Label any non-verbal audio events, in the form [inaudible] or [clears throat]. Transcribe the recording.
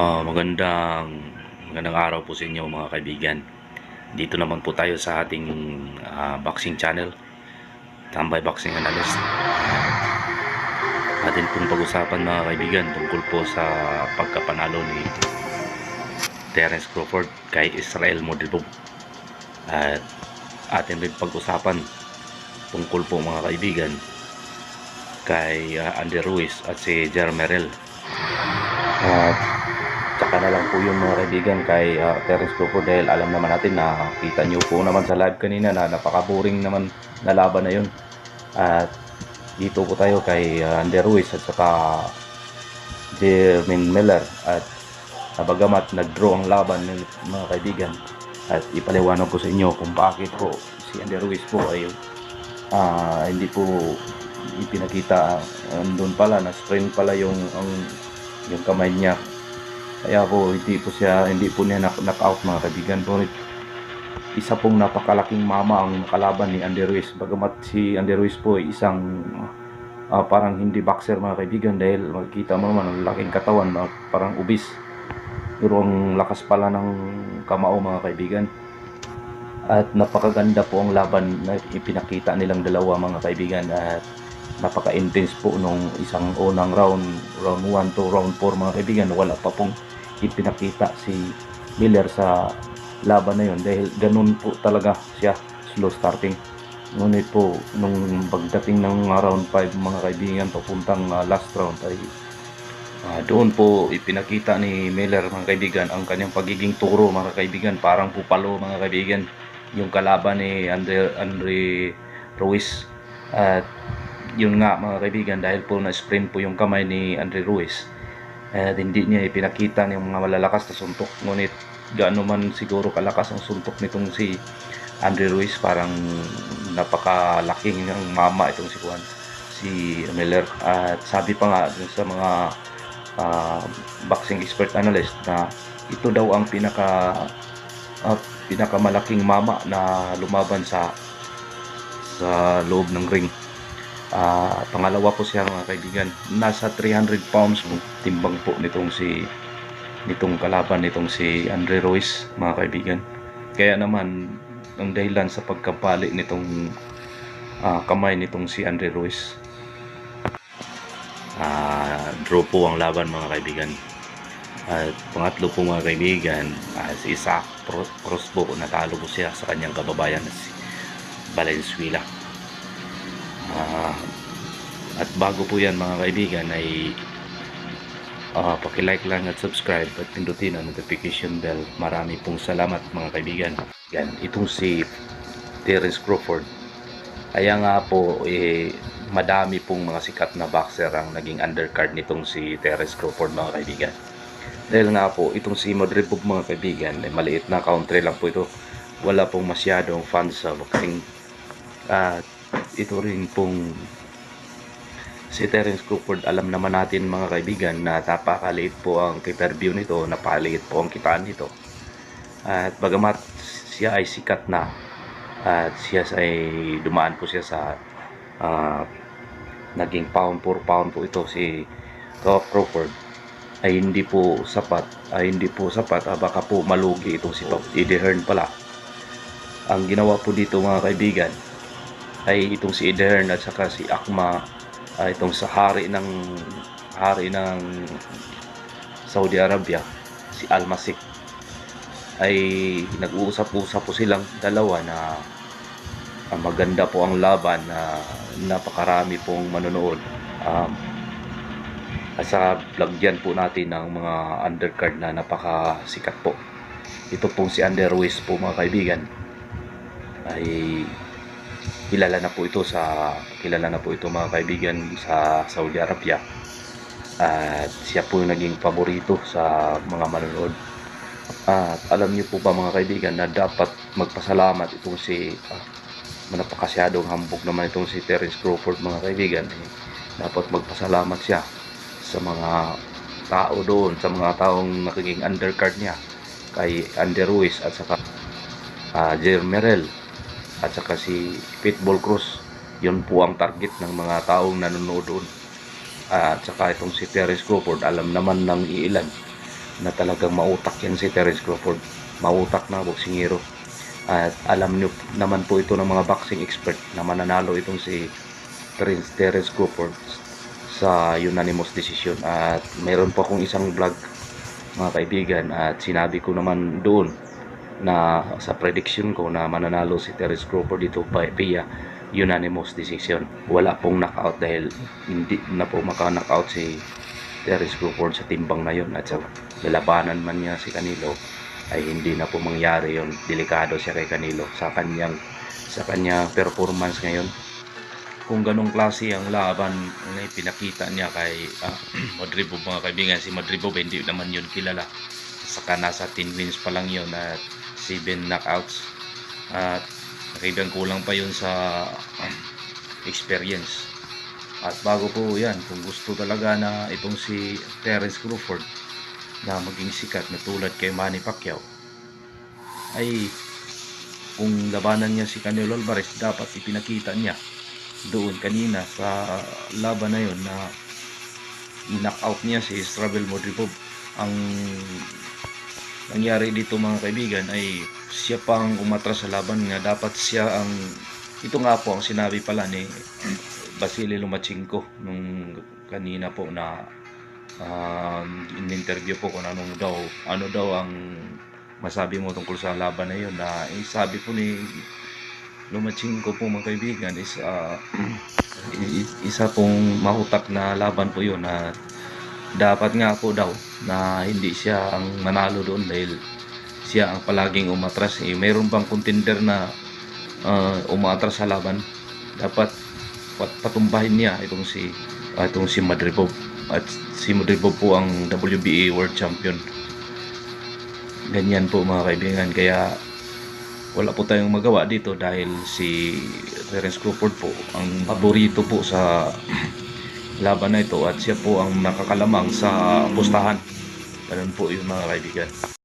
Ah, magandang magandang araw po sa inyo mga kaibigan. Dito naman po tayo sa ating ah, boxing channel. Tambay Boxing Analyst. Atin pong pag-usapan mga kaibigan tungkol po sa pagkapanalo ni Terence Crawford kay Israel Modribov. At atin rin pag-usapan tungkol po mga kaibigan kay ah, Andy Ruiz at si Jermerel. At Tsaka na lang po yung mga kaibigan kay uh, Terence Crawford dahil alam naman natin na kita nyo po naman sa live kanina na napaka-boring naman na laban na yun. At dito po tayo kay uh, Ander Ruiz at saka Jermaine Miller at nabagamat nag-draw ang laban ng mga kaibigan at ipaliwanag ko sa inyo kung bakit po si Ander Ruiz po ay ah, hindi po ipinakita uh, doon pala na sprain pala yung ang yung kamay niya kaya po hindi po siya hindi po niya knock, knock out mga kaibigan. Po isa pong napakalaking mama ang kalaban ni Andy Ruiz. Bagamat si Andy Ruiz po ay isang ah, parang hindi boxer mga kaibigan dahil makikita mo naman ang laking katawan mga parang ubis. Pero ang lakas pala ng kamao mga kaibigan. At napakaganda po ang laban na ipinakita nilang dalawa mga kaibigan. At napaka-intense po nung isang unang round round 1 to round 4 mga kaibigan wala pa pong ipinakita si Miller sa laban na yun. Dahil ganun po talaga siya slow starting. Ngunit po nung pagdating ng round 5 mga kaibigan papuntang uh, last round ay ah, doon po ipinakita ni Miller mga kaibigan ang kanyang pagiging turo mga kaibigan. Parang pupalo mga kaibigan yung kalaban ni Andre, Andre Ruiz. At yun nga mga kaibigan dahil po na sprint po yung kamay ni Andre Ruiz at hindi niya ipinakita ng mga malalakas na suntok. Ngunit gaano man siguro kalakas ang suntok nitong si Andre Ruiz parang napakalaking ng mama itong si Juan si Miller. At sabi pa nga dun sa mga ah, boxing expert analyst na ito daw ang pinaka ah, pinakamalaking mama na lumaban sa sa loob ng ring Ah, pangalawa po siya mga kaibigan. Nasa 300 pounds po timbang po nitong si nitong kalaban nitong si Andre Ruiz mga kaibigan. Kaya naman ang dahilan sa pagkapali nitong ah, kamay nitong si Andre Ruiz. Ah, draw po ang laban mga kaibigan. At pangatlo po mga kaibigan, ah, si Isaac po natalo po siya sa kanyang kababayan na si Valenzuela. Ah, at bago po yan mga kaibigan ay ah, paki-like lang at subscribe at pindutin ang notification bell. Marami pong salamat mga kaibigan. Yan, itong si Terence Crawford. Kaya nga po, eh, madami pong mga sikat na boxer ang naging undercard nitong si Terence Crawford mga kaibigan. Dahil nga po, itong si Madribov mga kaibigan, eh, maliit na country lang po ito. Wala pong masyadong fans sa boxing. At ito rin pong si Terence Crawford alam naman natin mga kaibigan na napakaliit po ang pay-per-view nito napakaliit po ang kitaan nito. At bagamat siya ay sikat na at siya ay dumaan po siya sa ah, naging pound for pound po ito si Crawford ay hindi po sapat ay hindi po sapat ah, baka po malugi itong si Eddie Hearn pala. Ang ginawa po dito mga kaibigan ay itong si Eddie Hearn at saka si Akma ah, itong sa hari ng hari ng Saudi Arabia si Al Masik ay nag-uusap-usap po silang dalawa na ah, maganda po ang laban na napakarami pong manonood. Um, at sa lagyan po natin ng mga undercard na napakasikat po. Ito pong si Ruiz po mga kaibigan. Ay kilala na po ito sa kilala na po ito mga kaibigan sa Saudi Arabia. At siya po yung naging paborito sa mga manonood. At alam niyo po ba mga kaibigan na dapat magpasalamat itong si ah, napakasyadong hambog naman itong si Terence Crawford mga kaibigan. Eh, dapat magpasalamat siya sa mga tao doon sa mga taong naging undercard niya kay Ander Ruiz at saka uh, Merrell at saka si Pitbull Cruz yun po ang target ng mga taong nanonood doon at saka itong si Terence Crawford alam naman ng iilan na talagang mautak yan si Terence Crawford. Mautak na boksingero. At alam nyo naman po ito ng mga boxing expert na mananalo itong si Terence, Terence Crawford sa unanimous decision. At mayroon po akong isang vlog mga kaibigan at sinabi ko naman doon na sa prediction ko na mananalo si Terence Crawford dito pa via unanimous decision. Wala pong knockout dahil hindi na po maka-knockout si Terence Crawford sa timbang na yun. At sa lalabanan man niya si Canelo ay hindi na po mangyari yon delikado siya kay Canelo sa kanyang sa kanyang performance ngayon. Kung ganong klase ang laban na pinakita niya kay uh, [clears throat] Madribo mga kaibigan si Madribo hindi naman yun kilala. Saka nasa 10 wins pa lang yun at 7 knockouts. At nakaibigan kulang pa yun sa [clears throat] experience. At bago po yan kung gusto talaga na itong si Terence Crawford na maging sikat na tulad kay Manny Pacquiao ay kung labanan niya si Canelo Alvarez dapat ipinakita niya doon kanina sa laban na yon na knock-out niya si Stravel Modripov ang nangyari dito mga kaibigan ay siya pang umatras sa laban nga dapat siya ang ito nga po ang sinabi pala ni Vasily Lomachenko nung kanina po na um, in-interview po kung anong daw ano daw ang masabi mo tungkol sa laban na yun. Na eh, sabi po ni Lomachenko po mga kaibigan is [clears throat] i- isa pong mahutak na laban po yun na dapat nga po daw na hindi siya ang manalo doon dahil siya ang palaging umatras eh, mayroon bang contender na ah, umatras sa laban. Dapat pat- patumbahin niya itong si ah, itong si Madripov. At si Madripov po ang WBA World Champion. Ganyan po mga kaibigan. Kaya wala po tayong magawa dito dahil si Terence Crawford po ang paborito po sa laban na ito at siya po ang nakakalamang sa pustahan. Ganun po yung mga kaibigan